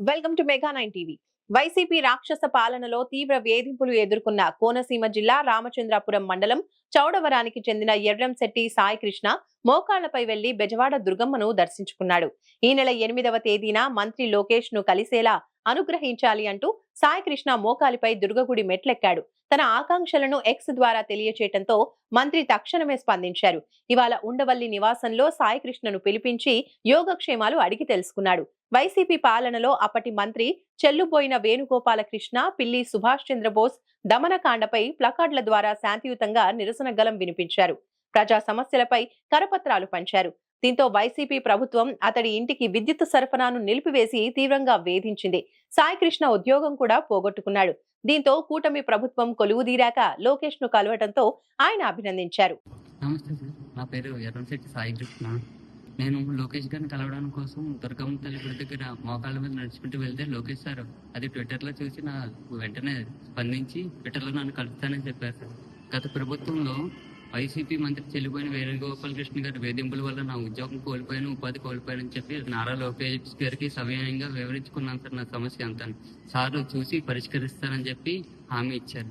Welcome to mega nine TV YCP రాక్షస పాలనలో తీవ్ర వేధింపులు ఎదుర్కొన్న కోనసీమ జిల్లా రామచంద్రాపురం మండలం చౌడవరానికి చెందిన ఎర్రంశెట్టి సాయికృష్ణ మోకాళ్ళపై వెళ్ళి బెజవాడ దుర్గమ్మను దర్శించుకున్నాడు. ఈ నెల ఎనిమిదవ తేదీన మంత్రి లోకేష్ను కలిసేలా అనుగ్రహించాలి అంటూ సాయికృష్ణ మోకాలిపై దుర్గగుడి మెట్లెక్కాడు. తన ఆకాంక్షలను ఎక్స్ ద్వారా తెలియచేయటంతో మంత్రి తక్షణమే స్పందించారు. ఇవాళ ఉండవల్లి నివాసంలో సాయికృష్ణను పిలిపించి యోగక్షేమాలు అడిగి తెలుసుకున్నాడు. వైసీపీ పాలనలో అప్పటి మంత్రి చెల్లుబోయిన వేణుగోపాలకృష్ణ పిల్లి సుభాష్ చంద్రబోస్ దమనకాండపై ప్లకార్డుల ద్వారా శాంతియుతంగా నిరసన గలం వినిపించారు. ప్రజా సమస్యలపై కరపత్రాలు పంచారు. దీంతో వైసీపీ ప్రభుత్వం అతడి ఇంటికి విద్యుత్ సరఫరాను నిలిపివేసి తీవ్రంగా వేధించింది. సాయి కృష్ణ ఉద్యోగం కూడా పోగొట్టుకున్నాడు. దీంతో కూటమి ప్రభుత్వం కొలువుదీరాక లోకేష్ను కలవటంతో ఆయన అభినందించారు. నమస్తే సార్. నా పేరు ఎర్రంశెట్టి సాయికృష్ణ నేను లోకేష్ గారిని కలవడం కోసం దుర్గమ్మ తల్లి గుడి దగ్గర మోకాళ్ళ మీద నడుచుకుంటూ వెళ్తే లోకేష్ సార్ అది ట్విట్టర్లో చూసి నా వెంటనే స్పందించి ట్విట్టర్లో నన్ను కలుస్తానని చెప్పారు సార్. గత ప్రభుత్వంలో వైసీపీ మంత్రి చెల్లిపోయిన వేణుగోపాలకృష్ణ గారి వేధింపుల వల్ల నా ఉద్యోగం కోల్పోయాను ఉపాధి కోల్పోయానని చెప్పి నారా లోకేష్ గారికి సవినయంగా వివరించుకున్నాను సార్. నా సమస్య అంతా సార్ చూసి పరిష్కరిస్తానని చెప్పి హామీ ఇచ్చారు.